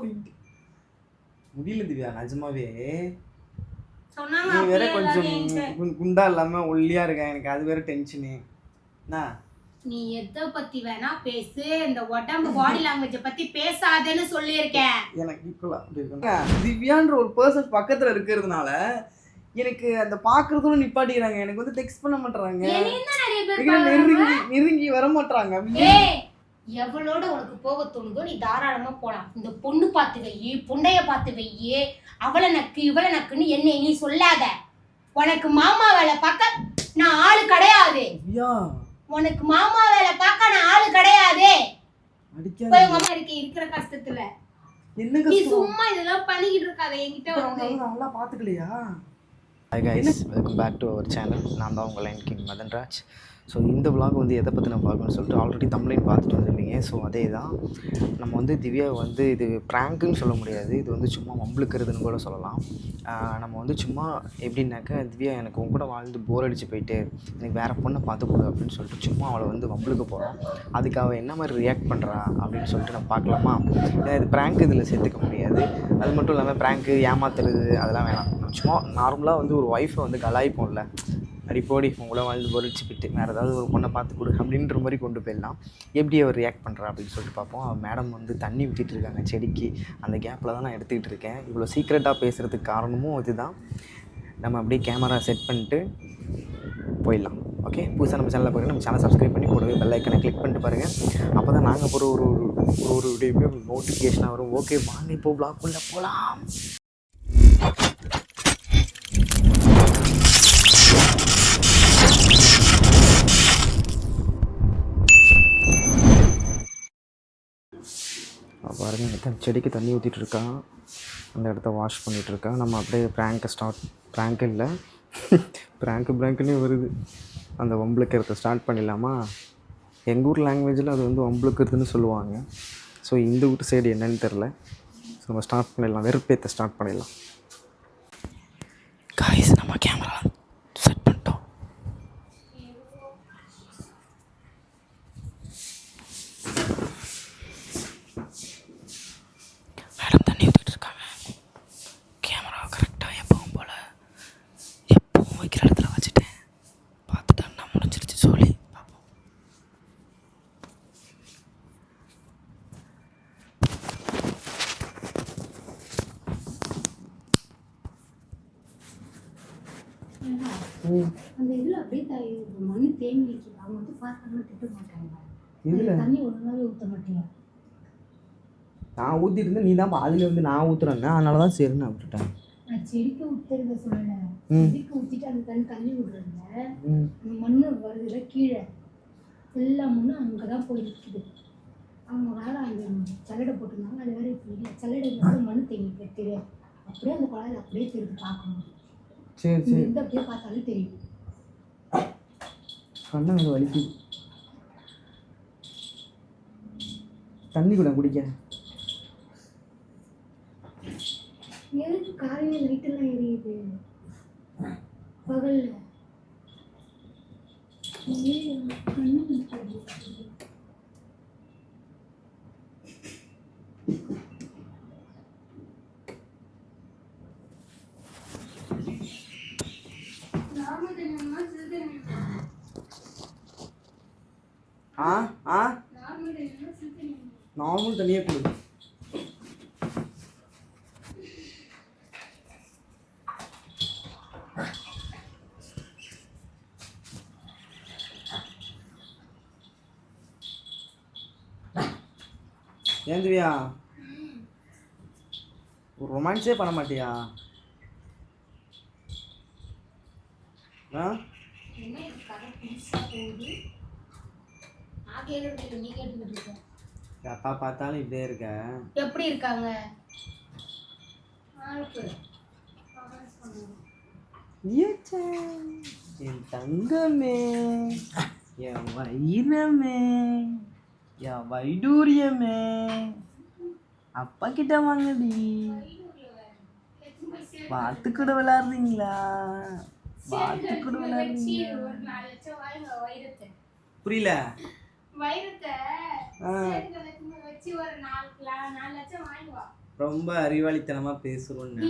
அப்படின்ட்டு முடியல திவ்யா நிஜமாவே. நீ வேற கொஞ்சம் குண்டா இல்லாம ஒல்லியா இருக்க எனக்கு அது வேற டென்ஷனு என்ன? நீ எதை பத்தி வேணா பேசு இந்த உடம்பு பாடி லாங்குவேஜ பத்தி பேசாதேன்னு சொல்லியிருக்கேன். எனக்கு இருக்கணும் திவ்யான்ற ஒரு பர்சன் பக்கத்துல இருக்கிறதுனால எனக்கு அந்த பாக்குறதும் நிப்பாட்டிக்கிறாங்க எனக்கு வந்து டெக்ஸ்ட் பண்ண மாட்டாங்க. நெருங்கி நெருங்கி வர மாட்டாங்க ஏய் எவளோட உனக்கு போக தோணுதோ நீ தாராளமா போலாம். இந்த பொண்ணு பார்த்து வையி புண்டைய பார்த்து வையி அவளை நக்கு இவளை நக்குன்னு என்னை நீ சொல்லாத. உனக்கு மாமா வேலை பார்க்க நான் ஆளு கிடையாது. உனக்கு மாமா வேலை பார்க்க நான் ஆளு கிடையாது. போய் உங்க அம்மா இருக்க இருக்கிற கஷ்டத்துல. நீ சும்மா இதெல்லாம் பண்ணிக்கிட்டு இருக்காத என்கிட்ட வந்து நல்லா பாத்துக்கலையா hi guys welcome back to our channel நான் தான் உங்கள் லைன் கிங் மதன்ராஜ். ஸோ இந்த vlog வந்து எதை பற்றி நான் பார்க்கணும்னு சொல்லிட்டு ஆல்ரெடி தமிழையும் பார்த்துட்டு வந்திருப்பீங்க ஸோ அதே தான் நம்ம வந்து திவ்யா வந்து இது ப்ராங்க்குன்னு சொல்ல முடியாது. இது வந்து சும்மா மம்பளுக்கிறதுன்னு கூட சொல்லலாம். நம்ம வந்து சும்மா எப்படின்னாக்கா திவ்யா எனக்கு உன் கூட வாழ்ந்து போர் அடிச்சு போயிட்டு எனக்கு வேறு பொண்ணை பார்த்து கொடு அப்படின்னு சொல்லிட்டு சும்மா அவளை வந்து வம்புழுக்க போகிறோம் அதுக்கு அவள் என்ன மாதிரி ரியாக்ட் பண்ணுறா அப்படின்னு சொல்லிட்டு நம்ம பார்க்கலாமா? ஏன்னா இது ப்ராங்க் இதில் சேர்த்துக்க முடியாது. அது மட்டும் இல்லாமல் ப்ராங்க்கு ஏமாத்துறது அதெல்லாம் வேணாம். சும்மா நார்மலாக வந்து ஒரு ஒய்ஃபை வந்து கலாய்ப்போம்ல. அடி போடி உங்களை வாழ்ந்து பொறிச்சு விட்டு வேறு ஏதாவது ஒரு பொண்ணை பார்த்து கொடு அப்படின்ற மாதிரி கொண்டு போயிடலாம். எப்படி அவர் ரியாக்ட் பண்ணுறா அப்படின்னு சொல்லிட்டு பார்ப்போம். அவன் மேடம் வந்து தண்ணி ஊற்றிட்டு இருக்காங்க செடிக்கு. அந்த கேப்பில் தான் நான் எடுத்துக்கிட்டு இருக்கேன். இவ்வளோ சீக்ரெட்டாக பேசுகிறதுக்கு காரணமும் இதுதான். நம்ம அப்படியே கேமரா செட் பண்ணிட்டு போயிடலாம். ஓகே புதுசாக நம்ம சேனலில் பாருங்கள் நம்ம சேனல் சப்ஸ்கிரைப் பண்ணி கூடவே பெல் ஐக்கனை கிளிக் பண்ணிட்டு பாருங்கள் அப்போ தான் நாங்கள் போகிற ஒரு ஒரு ஒரு ஒரு நோட்டிஃபிகேஷனாக வரும். ஓகே வாங்க ப்ளாக் பிளாக்குள்ளே போகலாம் பாருங்க இந்த செடிக்கு தண்ணி ஊற்றிட்டு இருக்கான் அந்த இடத்த வாஷ் பண்ணிகிட்டு இருக்கான் நம்ம அப்படியே ப்ராங்கை ஸ்டார்ட் ப்ராங்க் இல்லை. ப்ராங்க்கு ப்ராங்க்குன்னே வருது. அந்த வம்புழுக்கிறத ஸ்டார்ட் பண்ணிடலாமா? எங்கள் ஊர் லாங்குவேஜில் அது வந்து வம்புழுக்கிறதுன்னு சொல்லுவாங்க. ஸோ இந்த ஊர் சைடு என்னன்னு தெரில ஸோ நம்ம ஸ்டார்ட் பண்ணிடலாம். வெறுப்பேற்ற ஸ்டார்ட் பண்ணிடலாம். காய்ஸ் நம்ம கேமரா செட் பண்ணிட்டோம் மேடம் தண்ணி ஊற்றிட்டு இருக்காங்க கேமரா கரெக்டாக எப்பவும் போல் எப்பவும் வைக்கிற இடத்துல வச்சுட்டேன் பார்த்துட்டா முடிஞ்சிருச்சு சொல்லி பார்ப்போம் அந்த இதுல அப்படியே த- மண்ணு தேங்கி அவங்க வந்து பார்த்தாங்கன்னா திட்ட மாட்டாங்க. இதுல தண்ணி ஒழுங்காவே ஊத்த மாட்டீங்க நான் ஊத்திட்டு இருந்தேன். நீ தான் பாதியில வந்து நான் ஊத்துறேன் அதனால தான் சரின்னு நான் விட்டுட்டேன். நான் செடிக்கு சொல்லல. ம். செடிக்கு ஊத்திட்டு அந்த தண்ணி தண்ணி விடுறதுல அந்த மண்ணு வருதுல கீழே. எல்லா மண்ணும் அங்கே தான் போய் நிற்குது அவங்க வேற அந்த சல்லடை போட்டிருந்தாங்க. அது வேற இப்போ இல்லை. சல்லடை மண் தேங்கி போய் தெரியாது அப்படியே அந்த குழாயில் அப்படியே தெரியுது பார்க்கணும் சரி சரி. இந்த அப்படியே பார்த்தாலும் தெரியும். கண்ணை வேறு வலிக்குது. தண்ணி கூட குடிக்க. எதுக்கு காலையில் லைட்டெல்லாம் எரியுது? பகல்ல ஏய், கண்ணு வலிக்குது. ராமதேவனா, சிறுதேவனா? ஆ ஆ ராமதேவனா, சிறுதேவனா? நார்மல் தண்ணியே கொடு. ஒரு ரொமான்ஸே பண்ண மாட்டியா ஆ என்ன இது கதை புதுசா போகுது? நான் கேட்டுட்டு இருக்கேன், நீ கேட்டுக்கிட்டு இருக்க. எப்பா பார்த்தாலும் இப்படியே இருக்க. எப்படி இருக்காங்க? என் தங்கமே என் வைரமே என் வைடூரியமே. அப்பா கிட்ட வாங்கடி வாத்து கூட விளையாடுறீங்களா வாத்து கூட வைரத்தை. புரியல. ஒரு. ரொம்ப அறிவாளித்தனமா பேசுறோம்னு.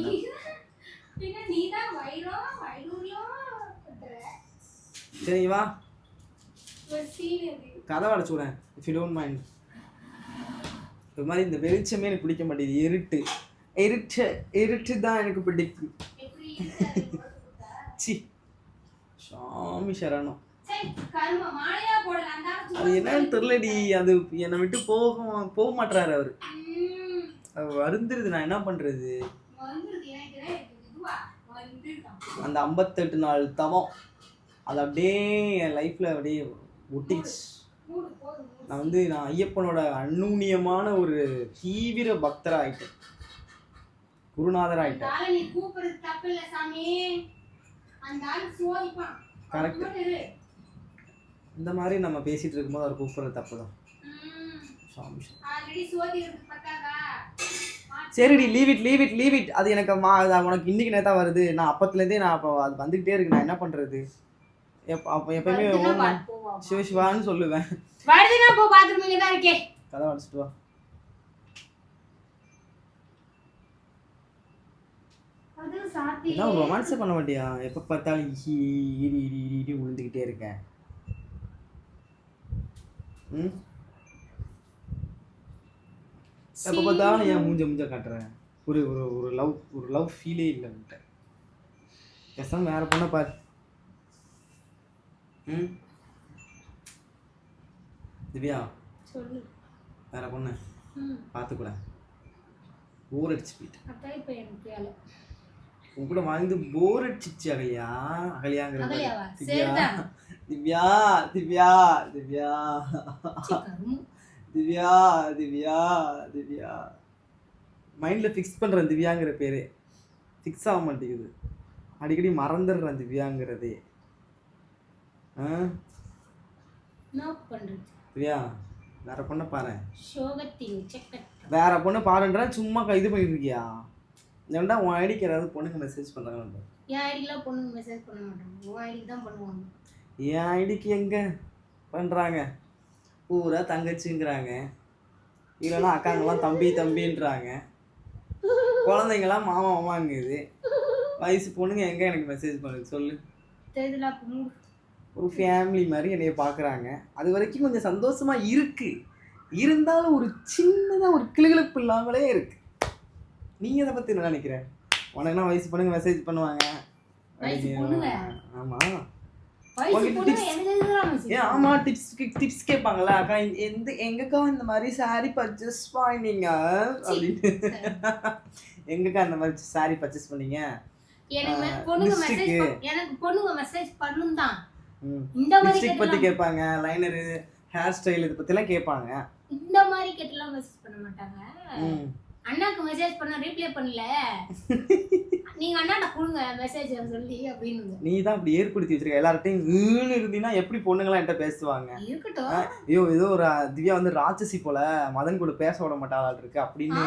சரி வா. ஒரு. கதை அடைச்சு விடேன் இஃப் யூ டோன்ட் மைண்ட் இது மாதிரி இந்த வெளிச்சமே எனக்கு பிடிக்க மாட்டேங்குது. இருட்டு. இருட்டு இருட்டு தான் எனக்கு பிடிக்கும்? சி. சாமி சரணம். அது என்னன்னு தெரியலடி. அது என்னை விட்டு போக போக மாட்டாரு அவரு. வருந்துருது. நான் என்ன பண்றது? அந்த ஐம்பத்தெட்டு நாள் தவம். அது அப்படியே என் லைஃப்ல அப்படியே ஒட்டிச்சு. நான் வந்து நான் ஐயப்பனோட அந்நூன்யமான ஒரு தீவிர பக்தரா ஆயிட்டேன் குருநாதர் ஆயிட்டேன் ஆளை இந்த மாதிரி நம்ம பேசிட்டு இருக்கும்போது அவர் கூப்பிடுறது தப்பு தான் சரிடி leave it leave it leave it அது எனக்கு மா உனக்கு இன்னைக்கு நேத்தா வருது நான் அப்பத்துலேருந்தே நான் அப்போ அது வந்துக்கிட்டே இருக்கு நான் என்ன பண்றது எப்ப அப்போ எப்பயுமே வருதுன்னா ஓம் பாரு, போவா. சிவ சிவான்னு சொல்லுவேன் வருதுன்னா போ பாத்ரூம் இங்க தான் இருக்கே கதை அடிச்சிட்டு வா ரொமான்ஸே பண்ண மாட்டியா எப்போ பார்த்தாலும் இடி இடி இடி இடி விழுந்துக்கிட்டே இருக்கேன் எப்போ பார்த்தாலும் ஏன் மூஞ்ச மூஞ்ச காட்டுறேன்? ஒரு ஒரு ஒரு லவ் ஒரு லவ் ஃபீலே இல்லை உன்கிட்ட. பேசாம வேற பொண்ணை பாரு. ம்? திவ்யா சொல்லு. வேற பொண்ணு பார்த்துக்கூட. போர் அடிச்சு போயிட்டு. அதான் இப்ப எனக்கு வேலை. உன் கூட வாழ்ந்து போர் அடிச்சிச்சு அகலியா. அகலியாங்கிற. அகலியாவா? திவ்யா. திவ்யா திவ்யா. திவ்யா. திவ்யா திவ்யா. மைண்டில் ஃபிக்ஸ் பண்ணுறேன் திவ்யாங்கிற பேரு. ஃபிக்ஸ் ஆக மாட்டேங்குது. அடிக்கடி மறந்துடுறேன் திவ்யாங்கிறதே. திவ்யா வேற பொண்ணை பாரு. வேற பொண்ணை பாருன்றேன் சும்மா இது பண்ணிட்டு இருக்கியா ஏன்டா உன் ஐடிக்கு யாராவது பொண்ணுங்க மெசேஜ் பண்ணுறாங்க என் ஐடிக்கெலாம் பொண்ணுங்க மெசேஜ் பண்ண மாட்டாங்க. உன் ஐடிக்கு தான் பண்ணுவாங்க. என் ஐடிக்கு எங்க? பண்ணுறாங்க பூரா தங்கச்சிங்கிறாங்க. இல்லைன்னா அக்காங்கெல்லாம் தம்பி தம்பின்றாங்க. குழந்தைங்களாம் மாமா மாமாங்குது வயசு பொண்ணுங்க எங்க எனக்கு மெசேஜ் பண்ணுது? சொல்லு. ஒரு ஃபேமிலி மாதிரி என்னைய பார்க்குறாங்க அது வரைக்கும் கொஞ்சம் சந்தோஷமா இருக்கு. இருந்தாலும் ஒரு சின்னதாக ஒரு கிளுகிழப்பு இல்லாமலே இருக்கு. நீ எதை பற்றி என்ன நினைக்கிற? உனக்குனா வயசு பொண்ணுங்க மெசேஜ் பண்ணுவாங்க? ஆமாம் ஆமா டிப்ஸ் டிப்ஸ் கேட்பாங்கல்ல அக்கா எந்த எங்கக்கா இந்த மாதிரி saree பர்ச்சேஸ் பண்ணீங்க? அப்படின்னு. எங்கக்கா இந்த மாதிரி saree பர்ச்சேஸ் பண்ணீங்க? எனக்கு பொண்ணுங்க. மெசேஜ் எனக்கு பொண்ணுங்க மெசேஜ் பண்ணும் தான். இந்த மாதிரி பத்தி கேட்பாங்க லைனரு ஹேர் ஸ்டைல் இதை பத்திலாம் கேட்பாங்க. இந்த மாதிரி கேட்டலாம் மெசேஜ் பண்ண மாட்டாங்க. ம். அண்ணாக்கு மெசேஜ் பண்ண ரீப்ளை பண்ணல. நீங்க அண்ணாட்ட கொடுங்க மெசேஜ் சொல்லி அப்படின்னு நீ தான் அப்படி ஏற்படுத்தி வச்சிருக்க. எல்லார்ட்டையும் ஈன்னு இருந்தீங்கன்னா எப்படி பொண்ணுங்களாம் என்கிட்ட பேசுவாங்க? இருக்கட்டும். ஐயோ ஏதோ ஒரு திவ்யா வந்து ராட்சசி போல மதன் கூட பேச விட மாட்டாள் இருக்கு அப்படின்னு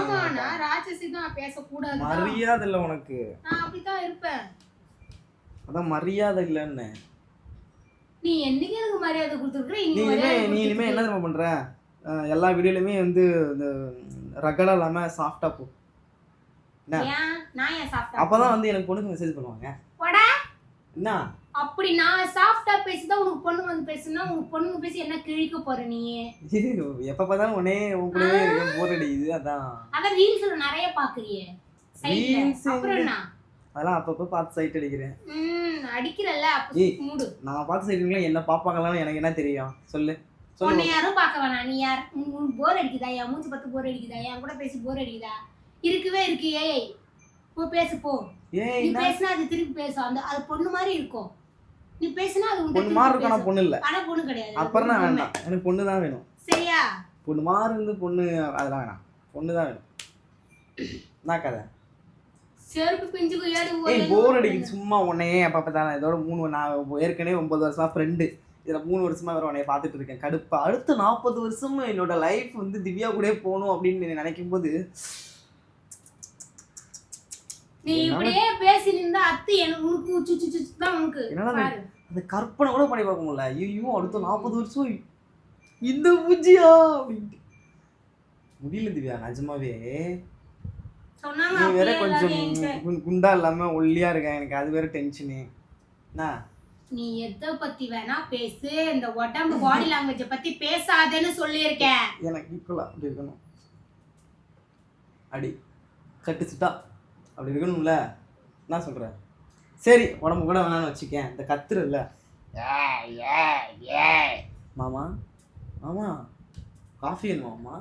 ராட்சசி தான் பேசக்கூடாது. மரியாதை இல்லை உனக்கு. நான் அப்படித்தான் இருப்பேன். அதான் மரியாதை இல்லைன்னு. நீ என்னைக்கு எனக்கு மரியாதை கொடுத்துருக்குற? நீ இனிமே மரியாதை நீ இனிமே என்ன தெரியுமா பண்ற? எல்லா வீடியோலையுமே வந்து இந்த ரகடா இல்லாம சாஃப்டா போ. அப்பதான் வந்து எனக்கு பொண்ணுக்கு மெசேஜ் பண்ணுவாங்க. போடா என்ன? அப்படி நான் சாஃப்டா பேசிதான் உனக்கு பொண்ணு வந்து பேசுனா உனக்கு பொண்ணுங்க பேசி என்ன கிழிக்க போற நீ? எப்ப பார்த்தாலும் உன் இருக்க போர் அடிக்குது அதான். அதான் ரீல்ஸ்ல நிறைய பாக்குறியே. அதெல்லாம் அப்பப்போ பார்த்து சைட் அடிக்கிறேன். அடிக்கிறல்ல அப்ப ஏய். மூடு. நான் பார்த்து சைட்டுங்களா என்ன பார்ப்பாங்களான்னு எனக்கு என்ன தெரியும்? சொல்லு. உன்னை யாரும் பார்க்க வேணாம். நீ யார்? போர் அடிக்குதா? என் மூச்சு பத்து போர் அடிக்குதா? என் கூட பேசி போர் அடிக்குதா? இருக்கவே இருக்கு. ஏய் போ பேசு போ. நீ பேசினா அது திருப்பி பேசும் அந்த அது பொண்ணு மாதிரி இருக்கும். நீ பேசினா அது பொண்ணு மாதிரி இருக்கும் ஆனா. பொண்ணு இல்ல. ஆனா பொண்ணு கிடையாது. அப்புறம் தான் பொண்ணு. வேண்டாம் எனக்கு பொண்ணு தான் வேணும். சரியா? பொண்ணு மாதிரி இருந்து பொண்ணு அதெல்லாம் வேணாம். பொண்ணு தான் வேணும். என்ன கதை. செருப்பு பிஞ்சுக்கு ஏடு போர் அடிக்குது. சும்மா உன்னையே அப்போ பார்த்தாலும். இதோட மூணு நான் ஏற்கனவே ஒன்பது வருஷமா ஃப்ரெண்டு இதில் மூணு வருஷமா வேற உன்னைய பார்த்துட்டு இருக்கேன். கடுப்பா. அடுத்த நாற்பது வருஷமும் என்னோட லைஃப் வந்து திவ்யா கூட போகணும் அப்படின்னு நினைக்கும் போது நீ இப்படியே பேசி நின்றா அத்து எனக்கு உனக்கு தான் என்னடா பாரு. அந்த கற்பனை கூட பண்ணி பார்க்க முடியல ஐயோ அடுத்த நாற்பது வருஷம் இந்த பூஜ்ஜியா அப்படின்ட்டு. முடியல திவ்யா நிஜமாவே. நீ வேற கொஞ்சம் குண்டா இல்லாம ஒல்லியா இருக்க. எனக்கு அது வேற டென்ஷனு என்ன? நீ எதை பத்தி வேணா பேசு. இந்த உடம்பு பாடி லாங்குவேஜ பத்தி பேசாதேன்னு சொல்லியிருக்கேன் எனக்கு ஈக்குவலா அப்படி இருக்கணும். அடி சட்டு சிட்டா அப்படி இருக்கணும்ல. என்ன சொல்ற? சரி உடம்பு கூட வேணாம்னு வச்சுக்கேன். இந்த கத்துறல்ல மாமா மாமா காஃபி வேணுமா மாமா?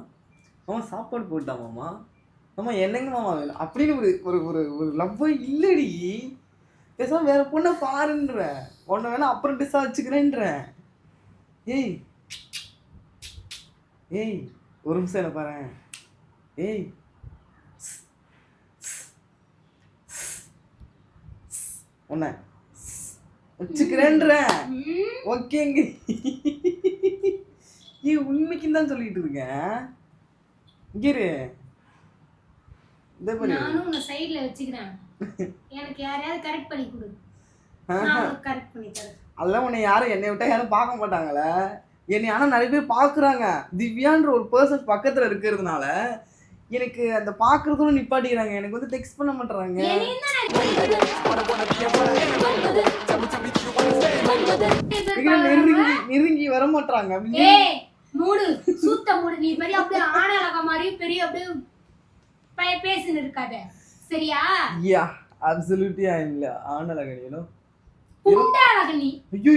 மாமா சாப்பாடு போட்டா மாமா. மாமா என்னங்க மாமா வேணும்? அப்படின்னு ஒரு ஒரு ஒரு ஒரு லவ்வே இல்லடி. பேசாம வேற பொண்ணை பாருன்ற. உன்னை வேணா அப்புறம் வச்சுக்கிறேன்றேன் வச்சுக்கிறேன்ற. ஏய். ஏய் ஒரு நிமிஷம் என்ன பாரு. ஏய். உன்னை வச்சுக்கிறேன்றேன் ஓகேங்க. ஏ உண்மைக்குன்னு தான் சொல்லிட்டு இருக்கேன். இங்க இரு. நானும் உன்னை சைடுல வச்சுக்கிறேன். எனக்கு யாரையாவது கரெக்ட் பண்ணி கொடு. அதெல்லாம் உன்னை யாரும் என்னை விட்டா யாரும் பார்க்க மாட்டாங்களே? என்னை ஆனால் நிறைய பேர் பார்க்குறாங்க. திவ்யான்ற ஒரு பர்சன் பக்கத்தில் இருக்கிறதுனால எனக்கு அந்த பார்க்குறதும் நிப்பாட்டிக்கிறாங்க. எனக்கு வந்து டெக்ஸ்ட் பண்ண நான் நெருங்கி நெருங்கி வர மாட்டாங்க மூடு சூத்த மூடு. நீ பெரிய அப்படியே ஆணழக மாதிரி பெரிய அப்படியே பேசின்னு இருக்காத. சரியா? யா அப்சல்யூட்லி ஐ இல்ல. குண்டா அழக ஐயோ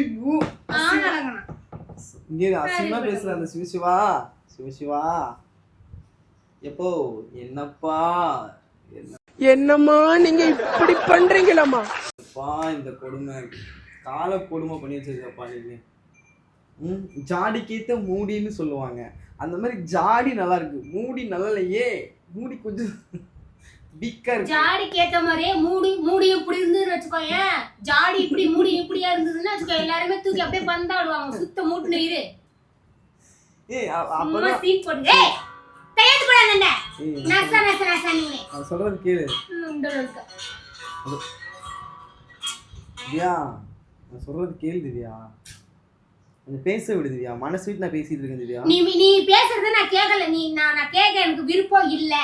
பேசுற அந்த சிவசிவா சிவசிவா எப்போ? என்னப்பா? என்ன என்னம்மா நீங்க இப்படி பண்றீங்களாம்மா? அப்பா இந்த கொடுமை. கால கொடுமை பண்ணி வச்சிருக்கப்பா நீங்க. ம் ஜாடிக்கேத்த மூடின்னு சொல்லுவாங்க. அந்த மாதிரி ஜாடி நல்லா இருக்கு. மூடி நல்லா இல்லையே. மூடி கொஞ்சம் வீக்கா இருக்கு. ஜாடிக்கு ஏத்த மாதிரியே மூடி மூடி இப்படி இருந்ததுன்னு வச்சுக்கோயேன். ஜாடி இப்படி மூடி இப்படியா இருந்ததுன்னு வச்சுக்கோ எல்லாருமே தூக்கி அப்படியே பந்தாடுவாங்க. சுத்த மூட்டுன்னு இரு. ஏய் சீட் போட்டு ஏய் கையெழுத்து அந்த ஏய், நச நச நச நீங்க நான் சொல்றது கேளு. திவ்யா நான் சொல்றது கேளு திவ்யா. கொஞ்சம் பேச விடு திவ்யா. மனசு விட்டு நான் பேசிட்டு இருக்கேன் திவ்யா. நீ நீ பேசுறத நான் கேட்கல நீ நான் நான் கேட்க எனக்கு விருப்பம் இல்ல.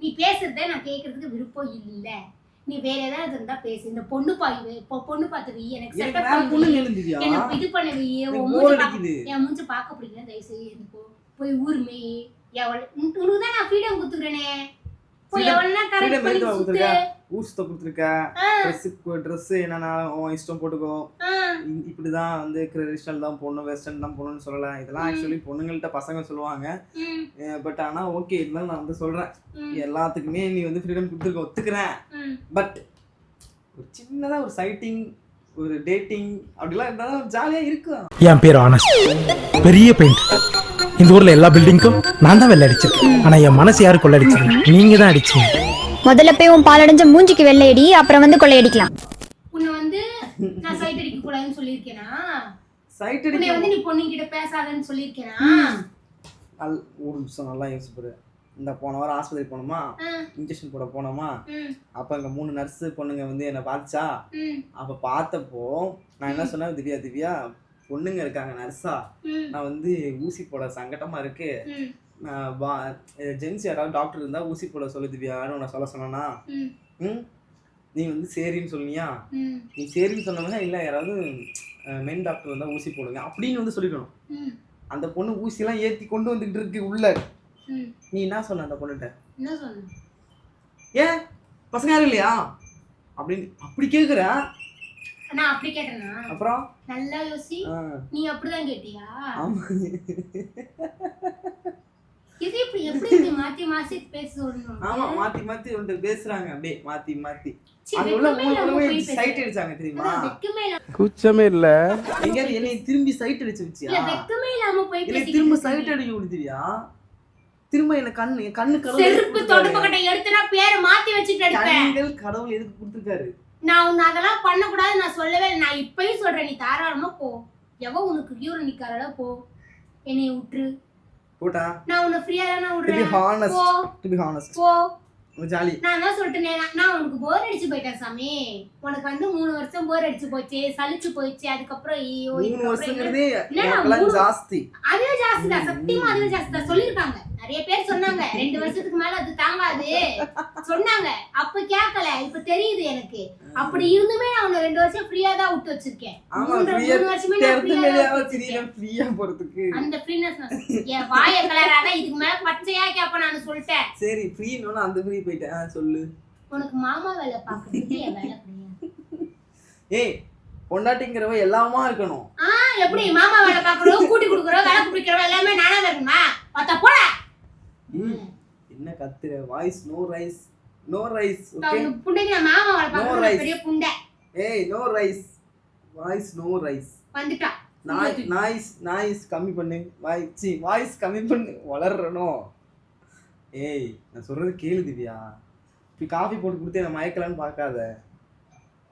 நீ பேசுறத நான் கேட்கறதுக்கு விருப்பம் இல்ல. நீ வேற ஏதாவது இருந்தா பேசு. இந்த பொண்ணு பாய் இப்போ பொண்ணு பார்த்து வை எனக்கு எனக்கு இது பண்ண வை எனக்கு உன் bore மூஞ்சி பார்க்க- அடிக்குது. என் மூஞ்சி பார்க்க பிடிக்கல. தயவு செய்து. போய் ஊர் மேய் எவள் உனக்கு உனக்கு தான் நான் ஃப்ரீடம் கொடுத்துக்கிறேனே. எதுக்கு சுத்து கொடுத்துருக்க? ஊசத்தை கொடுத்துருக்க. ஆ, ட்ரெஸ்ஸு ட்ரெஸ் என்னன்னா உன் இஷ்டம் போட்டுக்கோ. இப்படிதான் வந்து ட்ரெடிஷ்னல் தான் போடணும் வெஸ்டர்ன் தான் போடணும்னு சொல்லலாம் இதெல்லாம் ஆக்சுவலி பொண்ணுங்கள்ட்ட பசங்க சொல்லுவாங்க. பட் ஆனா ஓகே இருந்தாலும் நான் வந்து சொல்றேன். எல்லாத்துக்குமே நீ வந்து ஃப்ரீடம் கொடுத்துருக்க ஒத்துக்கிறேன். பட் ஒரு சின்னதா ஒரு சைட்டிங் ஒரு டேட்டிங் அப்படிலாம் இருந்தாலும் ஜாலியா இருக்கும். என் பேர் ஆனஸ்ட் பெரிய பெயிண்ட் இந்த ஊர்ல எல்லா பில்டிங்க்கும் நான் தான் வெள்ள அடிச்சிருக்கேன் ஆனா என் மனசு யாரு கொள்ளடிச்சது? நீங்க தான் அடிச்சீங்க. முதல்ல போய் உன் பாலடைஞ்ச மூஞ்சிக்கு வெள்ளையடி அப்புறம் வந்து கொள்ளையடிக்கலாம். உன்னை வந்து நான் சைட் அடிக்க கூடாதுன்னு சொல்லியிருக்கேனா? சைட் உன்னை வந்து நீ பொண்ணுங்கிட்ட பேசாதன்னு சொல்லியிருக்கேனா? நல் ஒரு நிமிஷம் நல்லா யோசிச்சு இந்த போன வாரம் ஆஸ்பத்திரி போனோமா? இன்ஜெக்ஷன் போட போனோமா? அப்போ அங்கே மூணு நர்ஸு பொண்ணுங்க வந்து என்னை பார்த்துச்சா? அப்போ பார்த்தப்போ நான் என்ன சொன்னேன்? திவ்யா திவ்யா பொண்ணுங்க இருக்காங்க நர்ஸா. நான் வந்து ஊசி போட சங்கடமா இருக்கு. ஜென்ஸ் யாராவது டாக்டர் இருந்தா ஊசி போட சொல்லு திவ்யான்னு உன்னை சொல்ல சொன்னா நீ வந்து சரின்னு சொன்னியா நீ சரின்னு சொன்னவங்க இல்லை யாராவது மென் டாக்டர் வந்தா ஊசி போடுங்க அப்படின்னு வந்து சொல்லிக்கணும். அந்த பொண்ணு ஊசிலாம் ஏற்றி கொண்டு வந்துகிட்டு இருக்கு உள்ள. நீ என்ன சொன்ன அந்த பொண்ணுகிட்ட என்ன சொன்ன? ஏன்? பசங்க யாரும் இல்லையா? அப்படின்னு அப்படி கேட்குற நான் அப்படி கேட்டேனா? அப்புறம்? நல்லா யோசி. நீ அப்படிதான் கேட்டியா? ஆமா. இது இப்படி எப்படி மாத்தி மாத்தி பேச ஆமா சொல்லணும் மாத்தி மாத்தி வந்து பேசுறாங்க அப்படியே மாத்தி மாத்தி. சைட் அடிச்சாங்க தெரியுமா? குச்சமே இல்ல. எங்கேயாவது என்னை திரும்பி சைட் அடிச்சு வச்சியா? வெட்கமே இல்லாம போய் என்னை பேசிக்கிட்டு திரும்ப. சைட் அடிக்க விடுதியா திரும்ப என்ன கண்ணு என் கண்ணு கடவுள் செருப்பு எதுக்கு தொடப்பு? கட்டை எடுத்துனா பேரை மாத்தி வச்சுட்டு அடிப்பேன். கடவுள் எதுக்கு கொடுத்துருக்காரு. நான் உன்னை அதெல்லாம் பண்ணக்கூடாது நான் சொல்லவே இல்லை. நான் இப்பயும் சொல்றேன் நீ தாராளமா போ. எவ உனக்கு கியூர நிக்காரடா போ. என்னைய விட்டுரு. போட்டா? நான் உன்னை ஃப்ரீயா தானே விடுறேன் ஹானஸ்ட் டு பி. ஹானஸ்ட் போ. ஜாலி நான் தான் சொல்லிட்டேனே நான் உனக்கு போர் அடிச்சு போயிட்டேன் சாமி. உனக்கு வந்து மூணு வருஷம் போர் அடிச்சு போச்சு சலிச்சு போயிடுச்சு அதுக்கப்புறம் ஐயோ மூணு வருஷங்கிறதே ஜாஸ்தி. அதுவே ஜாஸ்தி தான் சத்தியமா அதுவே ஜாஸ்தி தான் சொல்லியிருக்காங்க. நிறைய பேர் சொன்னாங்க ரெண்டு வருஷத்துக்கு மேல அது தாங்காது. சொன்னாங்க. அப்ப கேட்கல இப்ப தெரியுது எனக்கு. அப்படி இருந்துமே நான் உன்னை ரெண்டு வருஷம் ஃப்ரீயா தான் விட்டு வச்சிருக்கேன். மூணு வருஷமே நான் ஃப்ரீயா போறதுக்கு. அந்த ஃப்ரீனஸ் என் வாய கலராத இதுக்கு மேல பச்சையா கேப்ப நான் சொல்லிட்டேன். சரி ஃப்ரீன்னு அந்த ஃப்ரீ போயிட்டேன். சொல்லு. உனக்கு மாமா வேலை பாக்குறதுக்கு என் வேலை ஏய் பொண்டாட்டிங்கிறவ எல்லாமா இருக்கணும். ஆ எப்படி மாமா வேலை பாக்குறோம் கூட்டி கொடுக்குறோம் வேலை பிடிக்கிறோம் எல்லாமே நானா வரணுமா பத்த போட. என்ன கத்துற? Voice no rise no rise okay புண்டைக்கு நான் மாமா. பெரிய புண்டை. ஏய் no rise voice no rise வந்துட்டான் நாய் நாய்ஸ் நாய்ஸ் கம்மி பண்ணு. வாய் சி வாய்ஸ் கம்மி பண்ணு. வளர்றணும் ஏய் நான் சொல்றது கேளு திவ்யா. இப்படி காஃபி போட்டு கொடுத்து என்ன மயக்கலான்னு பார்க்காத.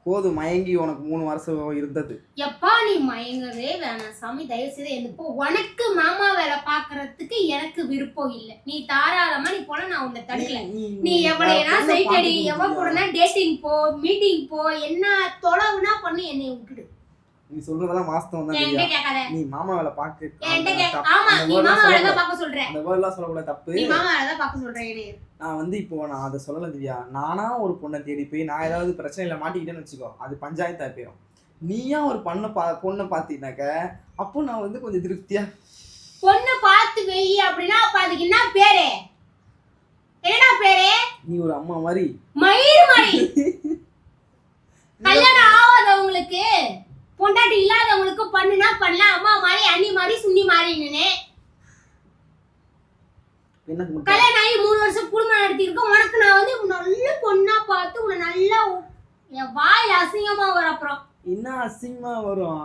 போதும் மயங்கி உனக்கு மூணு வருஷம் இருந்தது. எப்பா நீ மயங்கவே வேணாம் சாமி தயவு செய்து என்னப்போ உனக்கு மாமா வேலை பாக்குறதுக்கு எனக்கு விருப்பம் இல்ல. நீ தாராளமா நீ போனா நான் உன்னை தடுக்கல. நீ எவ்வளவுனா சைட் அடி எவ்வளவு கூடனா டேட்டிங் போ மீட்டிங் போ என்ன தொலைவுனா பண்ணி என்னை விட்டுடு. நீ சொல்றதெல்லாம் வாஸ்தவம் தான் கேட்காத. நீ மாமா வேலை என்கிட்ட அந்த வேர்ட்லாம் சொல்லக்கூடாது தப்பு. நான் வந்து இப்போ நான் அதை சொல்லலை திவ்யா. நானா ஒரு பொண்ணை தேடி போய் நான் ஏதாவது பிரச்சனையில மாட்டிக்கிட்டேன்னு வச்சுக்கோ அது பஞ்சாயத்தா போயிடும் நீயா ஒரு பண்ண பா பொண்ணை பார்த்தீங்கன்னாக்க அப்போ நான் வந்து கொஞ்சம் திருப்தியா? பொண்ணு பார்த்து வெயி அப்படின்னா அப்ப அதுக்கு என்ன பேரு? என்னடா பேரு? நீ ஒரு அம்மா மாதிரி. மயிர் மாதிரி. கல்யாணம் ஆகாதவங்களுக்கு பொண்டாட்டி இல்லாதவங்களுக்கு பண்ணுனா பண்ணலாம். அம்மா மாதிரி அண்ணி மாதிரி சுண்ணி என்ன முட்டை? கல்யாணம் ஆகி மூணு வருஷம் குடும்பம் நடத்தியிருக்கோம். உனக்கு நான் வந்து நல்ல பொண்ணா பார்த்து உன்னை நல்லா என் வாயில் அசிங்கமா வர அப்புறம். என்ன அசிங்கமா வரும்?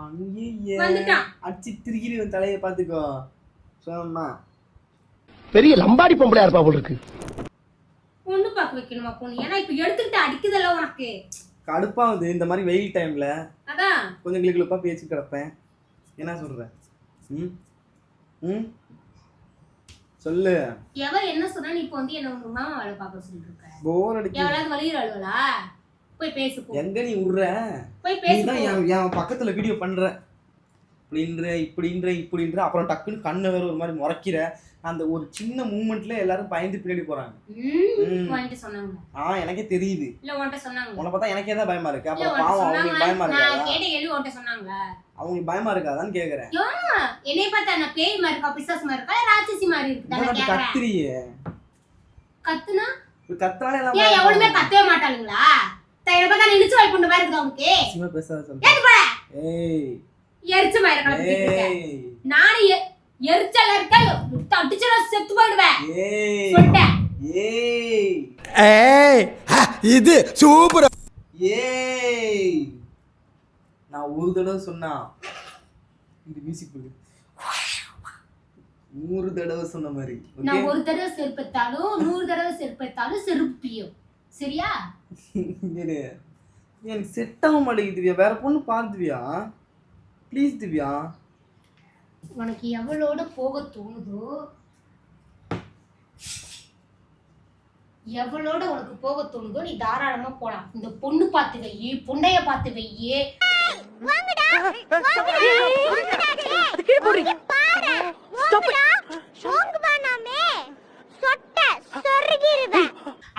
வந்துட்டான். அடிச்சு திருக்கிரி உன் தலையை பார்த்துக்கோ. சொன்னா பெரிய லம்பாடி பொம்பளையா இருப்பா போல இருக்கு. பொண்ணு பார்க்க வைக்கணுமா பொண்ணு? ஏன்னா இப்ப எடுத்துக்கிட்டு அடிக்குதல்ல உனக்கு. கடுப்பாகுது இந்த மாதிரி வெயில் டைம்ல அதான். கொஞ்சம் கிளுக்கிழப்பா பேச்சு கிடப்பேன். என்ன சொல்ற? ம்? ம்? சொல்லு. எவ என்ன சொன்னா நீ இப்ப வந்து என்ன உங்க மாமா வேலை பார்க்க சொல்லிட்டு இருக்க போர் அடிக்க எவ்வளவு வலியுற அழுவலா? போய் பேசு போ. எங்க நீ விடுற போய் நீ பேசு தான். என் என் பக்கத்துல வீடியோ பண்ற. இப்படின்ற இப்படின்ற இப்படின்ற அப்புறம் டக்குன்னு கண்ணை வேற ஒரு மாதிரி முறைக்கிற. அந்த ஒரு சின்ன மூமெண்ட்ல எல்லாரும் பயந்து பின்னாடி போறாங்க. ஆ எனக்கே தெரியுது. இல்ல உன்கிட்ட சொன்னாங்க. உன்னை பார்த்தா எனக்கே தான் பயமா இருக்கு. அப்புறம் பாவம் அவங்களுக்கு பயமா நான் சொன்னாங்க அவங்களுக்கு பயமா இருக்காதான்னு கேக்குறேன். என்னைய பார்த்தா என்ன பேய் மாதிரி இருக்கா பிசாசு மாதிரி இருக்கா ராட்சசி மாதிரி என்ன நான் கேக்குறேன். கத்துறியே? கத்துனா? கத்துறாலே எல்லாம் ஏன் எவனுமே இருக்கு. கத்தவே மாட்டாளுங்களா? த- என்ன பார்த்தா இழுச்சு வாய் கொண்டு மாதிரி இருக்குதா உனக்கு? சும்மா பேசாத சொல்லு ஏய். எரிச்ச மாதிரி இருக்கா எ- எரிச்சல் இருக்க அடிச்சு நான் செத்து போயிடுவேன். ஏய். சொல்லிட்டேன். ஏய். ஏய் இது சூப்பர். ஏய். நான் ஒரு தடவை சொன்னா இது மியூசிக் போடு நூறு தடவை சொன்ன மாதிரி நான் ஒரு தடவை செருப்பெத்தாலும் நூறு தடவை செருப்பெத்தாலும் செருப்பியும் சரியா. எனக்கு செட் ஆக மாட்டேங்குது திவ்யா. வேற பொண்ணு பாரு திவ்யா. ப்ளீஸ் திவ்யா. உனக்கு எவளோட போக தோணுதோ எவளோட உனக்கு போக தோணுதோ நீ தாராளமா போலாம். இந்த பொண்ணு பார்த்து வையி பொண்டைய பார்த்து வையி.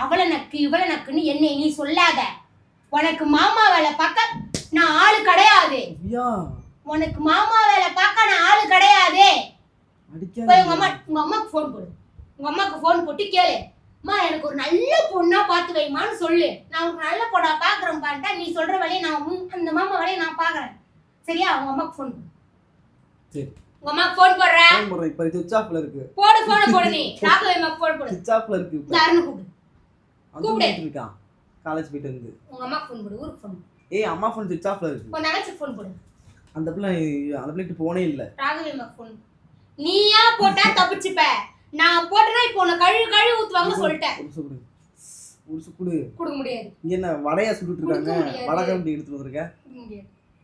அவளை நக்கு இவளை நக்குன்னு என்னை நீ சொல்லாத. உனக்கு மாமா வேலை பார்க்க நான் ஆளு கிடையாது. திவ்யா உனக்கு மாமா வேலை பார்க்க நான் ஆளு கிடையாது. போய் உங்க அம்மா உங்க அம்மாக்கு ஃபோன் போடு. உங்க அம்மாக்கு ஃபோன் போட்டு கேளு. அம்மா எனக்கு ஒரு நல்ல பொண்ணா பார்த்து வைமான்னு சொல்லு. நான் உனக்கு நல்ல பொண்ணா பாக்குறேன் பாட்டா நீ சொல்ற வேலையை நான் அந்த மாமா வேலையை நான் பாக்குறேன் சரியா? உங்க அம்மாக்கு ஃபோன் சரி. உங்க அம்மாக்கு ஃபோன் போடுற. ஃபோன் போடுறேன் இப்போ சுவிச் ஆஃப்ல இருக்கு. போடு போன போடு நீ. ராகவே அம்மாக்கு ஃபோன் போடு. சுவிச் ஆஃப்ல இருக்கு இப்போ. யாருன்னு கூப்பிடு. கூப்பிடு. இருக்கான். காலேஜ் போயிட்டு வந்து. உங்க அம்மாக்கு ஃபோன் போடு ஊருக்கு ஃபோன் ஏய் அம்மா ஃபோன் சுவிச் ஆஃப்ல இருக்கு. உன் தங்கச்சிக்கு ஃபோன் போடு. அந்த பிள்ளை அந்த பிள்ளைக்கு போனே இல்லை. ராகவே அம்மாக்கு ஃபோன் நீயா போட்டா தப்பிச்சுப்ப. நான் போட்டேன்னா இப்போ உன்னை கழுவி கழுவி ஊத்துவாங்க சொல்லிட்டேன். ஒரு சுக்குடு ஒரு சுக்குடு கொடுக்க முடியாது. இங்க என்ன வடையா சுட்டுட்டு இருக்காங்க முடியாது. வடகரண்டி எடுத்துட்டு வந்திருக்க?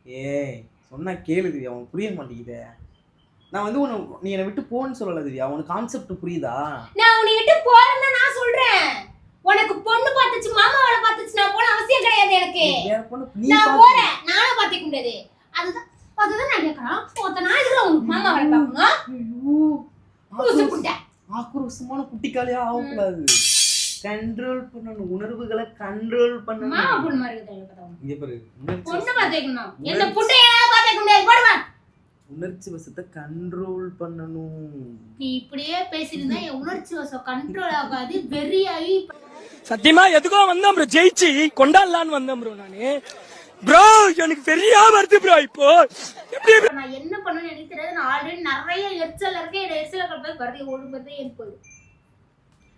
ஏய் சொன்னா கேளு திவ்யா அவன் புரிய மாட்டேங்குதே. நான் வந்து உன்னை நீ என்னை விட்டு போன்னு சொல்லல திவ்யா. உனக்கு கான்செப்ட் புரியுதா? நான் உன்னை விட்டு போறேன்னு நான் சொல்றேன். உனக்கு பொண்ணு பார்த்துச்சு மாமா வேலை பார்த்துச்சு நான் போன அவசியம் கிடையாது எனக்கு. நீ நான் போறேன். நானும் பார்த்துக்க முடியாது. அதுதான் அதுதான் நான் கேட்கறேன் ஒருத்த நாள் உனக்கு மாமா வேலை பார்க்கணும் புட்டை ஆக்ரோஷமான குட்டிக்காலியா ஆகக்கூடாது. கண்ட்ரோல் பண்ணணும். உணர்வுகளை கண்ட்ரோல் மாமா பண்ணணும் பொண்ணு மாதிரி இருக்குது. இங்க பாரு பொண்ணு என்ன புண்டைய பார்த்து வைக்க முடியாது. போடுவா உணர்ச்சி வசத்தை கண்ட்ரோல் பண்ணணும். நீ இப்படியே பேசியிருந்தா என் உணர்ச்சி வசம் கண்ட்ரோல் ஆகாது வெறியாகி சத்தியமா எதுக்கோ வந்தேன் ப்ரோ ஜெயிச்சு கொண்டாடலான்னு வந்தேன் ப்ரோ நானு. ப்ரோ எனக்கு பெரிய வருது ப்ரோ இப்போ. நான் என்ன பண்ணுவேன்னு எனக்கு தெரியாது. நான் ஆல்ரெடி நிறைய எரிச்சல் இருக்கேன். என் எரிச்சல கலப்பது வரது ஓடு வருது ஏன் போகுது.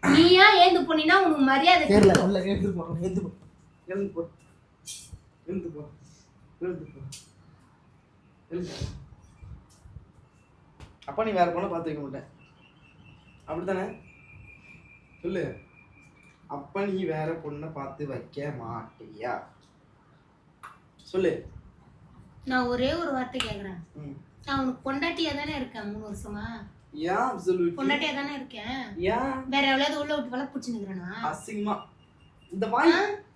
நீயா ஏந்து போனீங்கன்னா உனக்கு மரியாதை கிடைக்கும். உள்ள எழுந்து போ எழுந்து போ. எழுந்து போ. எழுந்து போ. எழுந்து போ. அப்பா நீ வேற பொண்ணை பார்த்து வைக்க மாட்டேன் அப்படித்தானே? சொல்லு. அப்ப நீ வேற பொண்ணை பார்த்து வைக்க மாட்டியா? சொல்லு. நான் ஒரே ஒரு வார்த்தை கேக்குறேன். நான் உனக்கு பொண்டாட்டியா தானே இருக்கேன் மூணு வருஷமா? ஏன் அப்சல்யூட்லி பொண்டாட்டியா தானே இருக்கேன். ஏன்? வேற எவ்வளவு உள்ள விட்டு வளர்ப்பு பிடிச்சிருக்கிறேனா அசிங்கமா. இந்த வாய்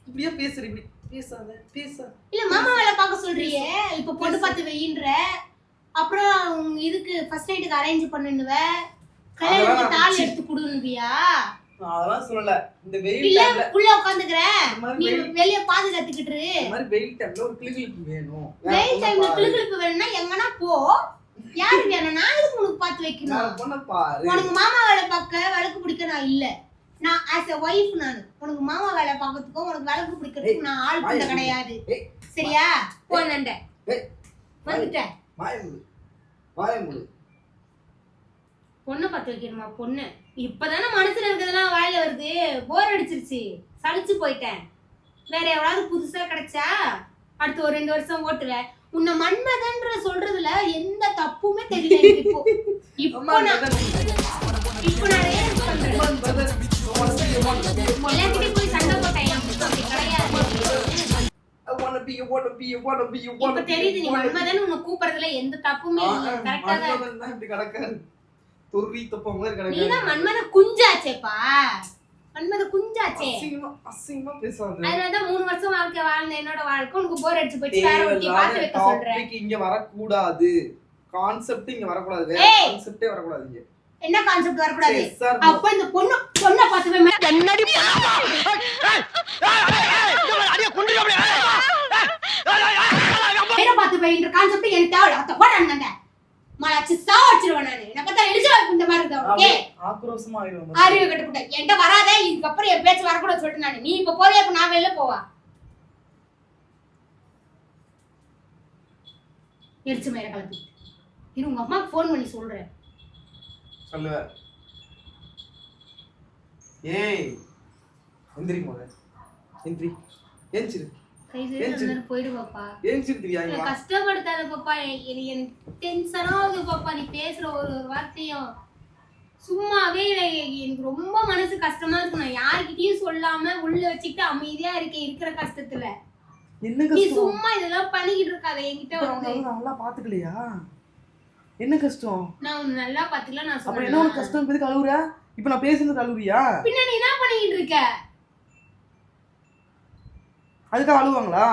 இப்படியே பேசுற இப்படி பேசாத பேசாத இல்ல மாமா வேலை பார்க்க சொல்றியே. இப்ப பொண்ணு பார்த்து வெயின்ற. அப்புறம் இதுக்கு ஃபர்ஸ்ட் நைட்டுக்கு அரேஞ்ச் பண்ணுவ கல்யாணத்துக்கு தாலி எடுத்து கொடுன்னுவியா? நான் அதெல்லாம் சொல்லல. இந்த வெயில் டைம்ல உள்ள மாதிரி நீ வெளிய பாதுகாத்துக்கிட்டு இரு. இந்த மாதிரி வெயில் டைம்ல ஒரு கிளிகிளிப்பு வேணும். வெயில் டைம்ல. கிளுகிளுப்பு வேணும்னா எங்கன்னா போ. யாரு வேணும் நான் இதுக்கு உனக்கு பார்த்து வைக்கணும்? பொண்ணை பாரு. உனக்கு மாமா வேலை பார்க்க விளக்கு பிடிக்க நான் இல்ல. நான் ஆஸ் எ ஒய்ஃப் நான். உனக்கு மாமா வேலை பார்க்கறதுக்கும் உனக்கு விளக்கு பிடிக்கிறதுக்கும் நான் ஆள் பண்ண கிடையாது. சரியா? போனண்ட ஏய், வந்துட்டேன். பொண்ணை பார்த்து வைக்கணுமா? பொண்ணு. இப்பதானே மனசுல இருக்கிறதெல்லாம் வாயில வருது. போர் அடிச்சிருச்சு. சலிச்சு போயிட்டேன். வேற எவ்வளவு புதுசா கிடைச்சா அடுத்து ஒரு ரெண்டு வருஷம் ஓட்டுவேன் உன்னை மன்மதன்ற சொல்றதுல எந்த தப்புமே தெரியல இப்போ. இப்போ நான் இப்போ போய் சண்டை போட்டேன். அப்படி கிடையாது. இப்ப தெரியுது நீ மன்மதன் உன்னை கூப்பிடுறதுல எந்த தப்புமே இல்லை. கரெக்டா தான். இப்படி கிடக்காரு தொர்ரி தொப்ப மாதிரி நீதான் கிடக்காரு மன்மத குஞ்சாச்சேப்பா மன்மத குஞ்சாச்சே அசிங்கமா அசிங்கமா பேசாத அதனாலதான் மூணு வருஷம் வாழ்க்கை வாழ்ந்த என்னோட வாழ்க்கை உனக்கு போர் அடிச்சு போச்சு வேற ஒருத்தி பார்த்து வைக்க சொல்றேன் இங்க வரக்கூடாது கான்செப்ட் இங்க வரக்கூடாது வேற! கான்செப்டே வரக்கூடாது இங்க என்ன கான்செப்ட் வரக்கூடாது அப்ப இந்த பொண்ணு பொண்ணை பார்த்து என்னடி பேரை பார்த்து போயின்ற கான்செப்ட் எனக்கு தேவை அத்த போட அண்ணங்க மலாச்சு சாவடிச்சிருவேன் நானு. என்ன பார்த்தா எலிசபெத் இந்த மாதிரி இருந்தா ஓகே ஆக்ரோஷமா ஆயிடும் அறிவு கட்டுப்பட்ட என்கிட்ட வராத இதுக்கப்புறம் என் பேச்சு வரக்கூடாது சொல்லிட்டு நானு. நீ இப்ப போறியா? இப்ப நான் வெளில போவா? எரிச்சு மயிர கலப்பி. இரு உங்க அம்மாக்கு ஃபோன் பண்ணி சொல்றேன். சொல்லுவ. ஏய் எந்திரி மோத. எந்திரி. என்னை வா. கஷ்டப்படுத்தாத பாப்பா. எனக்கு டென்ஷனா ஆகுது பாப்பா. நீ பேசுற ஒரு ஒரு வார்த்தையும் சும்மாவே எனக்கு ரொம்ப மனசு கஷ்டமா இருக்கு. நான் யார்கிட்டயும் சொல்லாம உள்ள வச்சுக்கிட்டு அமைதியா இருக்கேன் இருக்கிற கஷ்டத்துல. நீ சும்மா இதெல்லாம் பண்ணிக்கிட்டு இருக்காத. என்கிட்ட வந்து நல்லா பாத்துக்கலையா? என்ன கஷ்டம்? நான் நல்லா பாத்துக்கல நான் அப்புறம் என்ன சொல்றேன் கஷ்டம்? இப்ப எதுக்கு அழுவுற? இப்ப நான் பேசுனது அழுவுறியா? பின்ன நீ என்ன பண்ணிக்கிட்டு இருக்க? அதுக்காக அழுவாங்களா?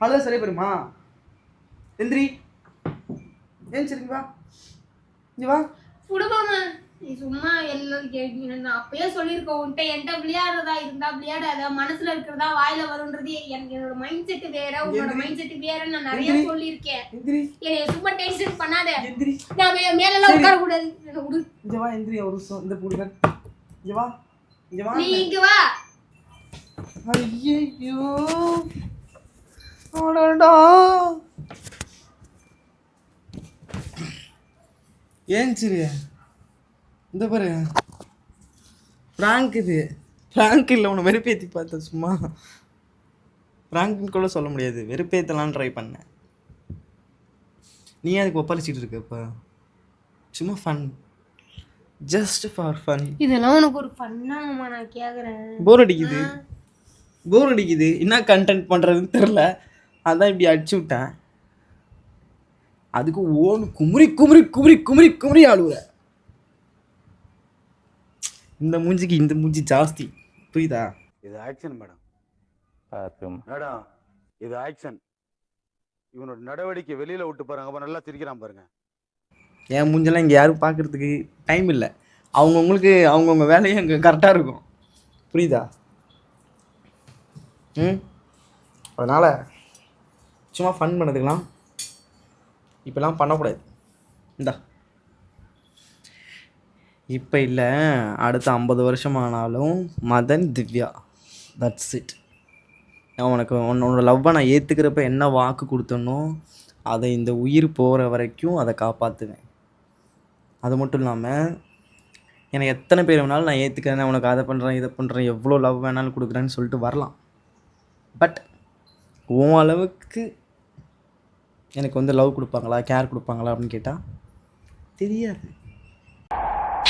அழுத சரியா போயிருமா? எந்திரி. ஏஞ்சிருங்க வா. இங்க வா. குடும்பமா நீ சும்மா எல்லாம் கே- நான் அப்பயே சொல்லியிருக்கேன் உன்கிட்ட என்கிட்ட விளையாடுறதா இருந்தா விளையாடாத மனசுல இருக்கிறதா வாயில வரும்ன்றது எனக்கு என்னோட மைண்ட் செட் வேற உன்னோட. மைண்ட் செட் வேற நான் நிறைய. சொல்லியிருக்கேன். என்னைய சும்மா டென்ஷன் பண்ணாத. நான் மே- மேலெல்லாம் சரி. உட்கார கூடாது என்ன விடு. இங்க வா எந்திரி ஒரு இந்த புடிக்க இங்க வா. இங்க வா. நீ இங்க வா. ஐயோ அடடா. ஏஞ்சிரு இந்த பாரு. பிராங்க் இது. பிராங்க் இல்லை உன்னை வெறுப்பேற்றி பார்த்தேன் சும்மா. பிராங்க்னு கூட சொல்ல முடியாது. வெறுப்பேற்றலான்னு ட்ரை பண்ணேன். நீ அதுக்கு ஒப்பளிச்சிட்டு இருக்க இப்போ? சும்மா ஃபன் ஜஸ்ட் ஃபார் ஃபன் இதெல்லாம் உனக்கு ஒரு பண்ணாமா நான் கேக்குறேன். போர் அடிக்குது. போர் அடிக்குது. என்ன கண்டென்ட் பண்ணுறதுன்னு தெரில அதான் இப்படி அடிச்சு விட்டேன். அதுக்கு ஓன்னு குமுறி குமுறி குமுறி குமுறி குமுறி ஆளுவுற. இந்த மூஞ்சிக்கு இந்த மூஞ்சி ஜாஸ்தி. புரியுதா? இது ஆக்ஷன் மேடம். மேடம் இது ஆக்ஷன் இவனோட நடவடிக்கை வெளியில விட்டு பாருங்க அப்ப நல்லா சிரிக்கிறான் பாருங்க. என் மூஞ்செல்லாம் இங்கே யாரும் பார்க்கறதுக்கு டைம் இல்லை. அவங்கவுங்களுக்கு அவங்கவுங்க வேலையும் அங்கே கரெக்டாக இருக்கும். புரியுதா? ம்? அதனால் சும்மா ஃபன் பண்ணதுக்கலாம் இப்போலாம் பண்ணக்கூடாது. இந்தா. இப்போ இல்லை அடுத்த ஐம்பது வருஷம் ஆனாலும் மதன் திவ்யா. தட்ஸ் இட் நான் உனக்கு உன்னோட லவ்வை நான் ஏற்றுக்கிறப்ப என்ன வாக்கு கொடுத்தனோ அதை இந்த உயிர் போகிற வரைக்கும் அதை காப்பாற்றுவேன் அது மட்டும் இல்லாமல் எனக்கு எத்தனை பேர் வேணாலும் நான் ஏற்றுக்கிறேன் உனக்கு அதை பண்ணுறேன் இதை பண்ணுறேன் எவ்வளோ லவ் வேணாலும் கொடுக்குறேன்னு சொல்லிட்டு வரலாம். பட் உன் அளவுக்கு எனக்கு வந்து லவ் கொடுப்பாங்களா கேர் கொடுப்பாங்களா அப்படின்னு கேட்டால் தெரியாது.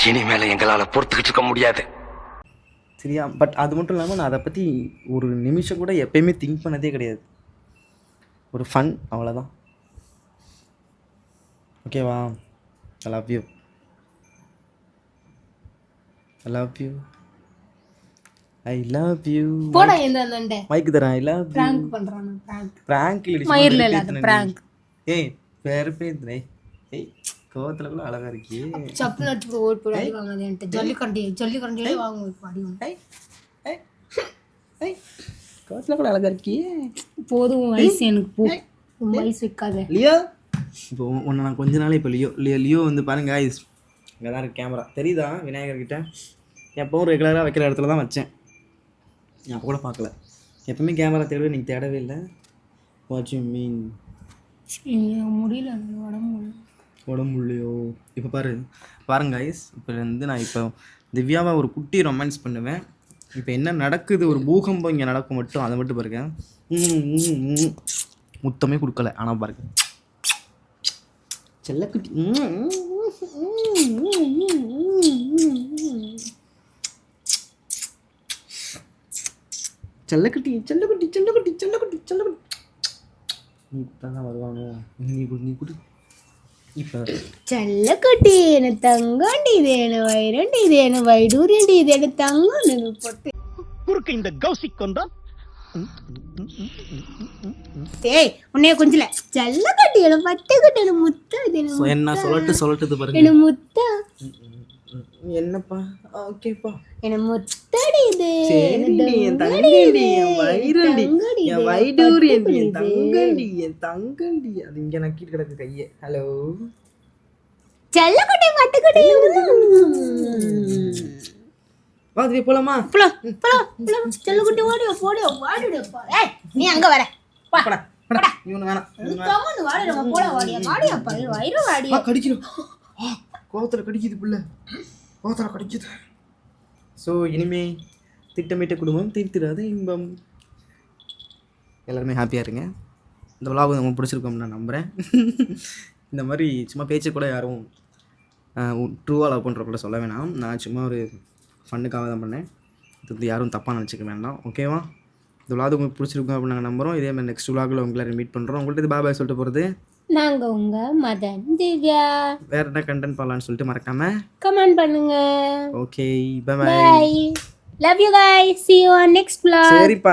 இனிமேல எங்களால பொறுத்துக்கிட்டு இருக்க முடியாது. சரியா பட் அது மட்டும் இல்லாமல் நான் அதை பற்றி ஒரு நிமிஷம் கூட எப்பயுமே திங்க் பண்ணதே கிடையாது. ஒரு ஃபன் அவ்வளோதான் ஓகேவா I love you I love you I love you போடா எந்த அந்த மைக்கு தரேன். ஐ லவ் யூ பிராங்க் பண்றான்? பிராங்க் பிராங்க் மயிர்ல இல்லாத prank. ஏய் வேற பேர் ஏய் கோவத்துல கூட அழகா இருக்கியே சப்பு நட்டு ஓடி போய் அடி வாங்காது என்கிட்ட. ஜல்லி கண்டி ஜல்லி கண்டியே வாங்க அடி ஏய் ஏய் ஏய் கோவத்துல கூட அழகா இருக்கியே போதும் வயசு எனக்கு போ. உன் வயசு வைக்காத. லியோ? இப்போ உன்னை நான் கொஞ்ச நாள் இப்போ லியோ லியோ லியோ வந்து பாருங்க இங்கே தான் இருக்கு கேமரா தெரியுதா விநாயகர் கிட்ட எப்பவும் ரெகுலராக வைக்கிற இடத்துல தான் வச்சேன். நான் அப்போ கூட பார்க்கல. எப்பவுமே கேமரா தேடவே நீங்கள் தேடவே இல்லை. வாட்ச் யூ மீன் முடியல உடம்பு. உடம்பு இல்லையோ இப்போ பாரு பாருங்க ஐஸ் இப்போ வந்து நான் இப்போ திவ்யாவை ஒரு குட்டி ரொமான்ஸ் பண்ணுவேன். இப்போ என்ன நடக்குது? ஒரு பூகம்பம் இங்கே நடக்கும் மட்டும் அதை மட்டும் பாருங்க. ம், ம், ம். முத்தமே கொடுக்கல ஆனால் பாருங்க. செல்லக்குட்டி ம், ம், ம், ம், ம், ம், ம். செல்லக்குட்டி செல்லக்குட்டி செல்லக்குட்டி செல்லக்குட்டி செல்லக்குட்டி. நீ தான் வருவானோ நீ கொடு நீ கொடு. చల్లకొట్టి తంగండి ఇదేను వైరండి ఇదేను వైడూరండి ఇదేను తంగండి నువ్వు పొట్టి குறுக்கு இந்த கௌசிக் வந்தால் ஏய் உன்னைய கொஞ்சல. என்ன முத்தா. சொல்லட்டு பாருங்க. முத்தா? என்னப்பா? ஓகேப்பா என்ன முத்தடி என் தங்கடி என் வயிறடி என் வைடூரி என் தங்கடி என் தங்கடி. அது இங்க நக்கி கிடக்கு கையே. ஹலோ செல்லக்குட்டை பட்டுக்குட்டை வாதுவி போலாமா? போலாம் போலாம் போலாம் செல்லக்குட்டை ஓடி ஓடி நீ அங்க வர. போடா போடா. நீ வாடியா வயிறு வாடியா. கடிச்சிரும் கோவத்தில் கடிக்குது பிள்ளை. கோவத்தில் கடிக்குது. ஸோ இனிமே திட்டமிட்ட குடும்பம் தீர்த்திடாத இன்பம். எல்லாருமே ஹாப்பியாக இருங்க. இந்த விழாவை நம்ம பிடிச்சிருக்கோம் நான் நம்புகிறேன் இந்த மாதிரி சும்மா பேச்சு கூட யாரும் ட்ரூவாக லவ் கூட சொல்ல வேணாம். நான் சும்மா ஒரு ஃபண்ணுக்காக தான் பண்ணேன். இது வந்து யாரும் தப்பாக நினச்சிக்க வேண்டாம். ஓகேவா இந்த விலாது உங்களுக்கு பிடிச்சிருக்கோம் அப்படின்னு நாங்கள் நம்புகிறோம் இதே மாதிரி நெக்ஸ்ட் விழாவில் உங்களை மீட் பண்ணுறோம் உங்கள்கிட்ட இது பாபாய் சொல்லிட்டு போகிறது நாங்க உங்க மதன் திவ்யா. வேறு என்ன கண்டென்ட் பண்ணலான்னு சொல்லிட்டு மறக்காமல் கமெண்ட் பண்ணுங்க. Okay bye bye love you guys. See you on next vlog. சரிப்பா.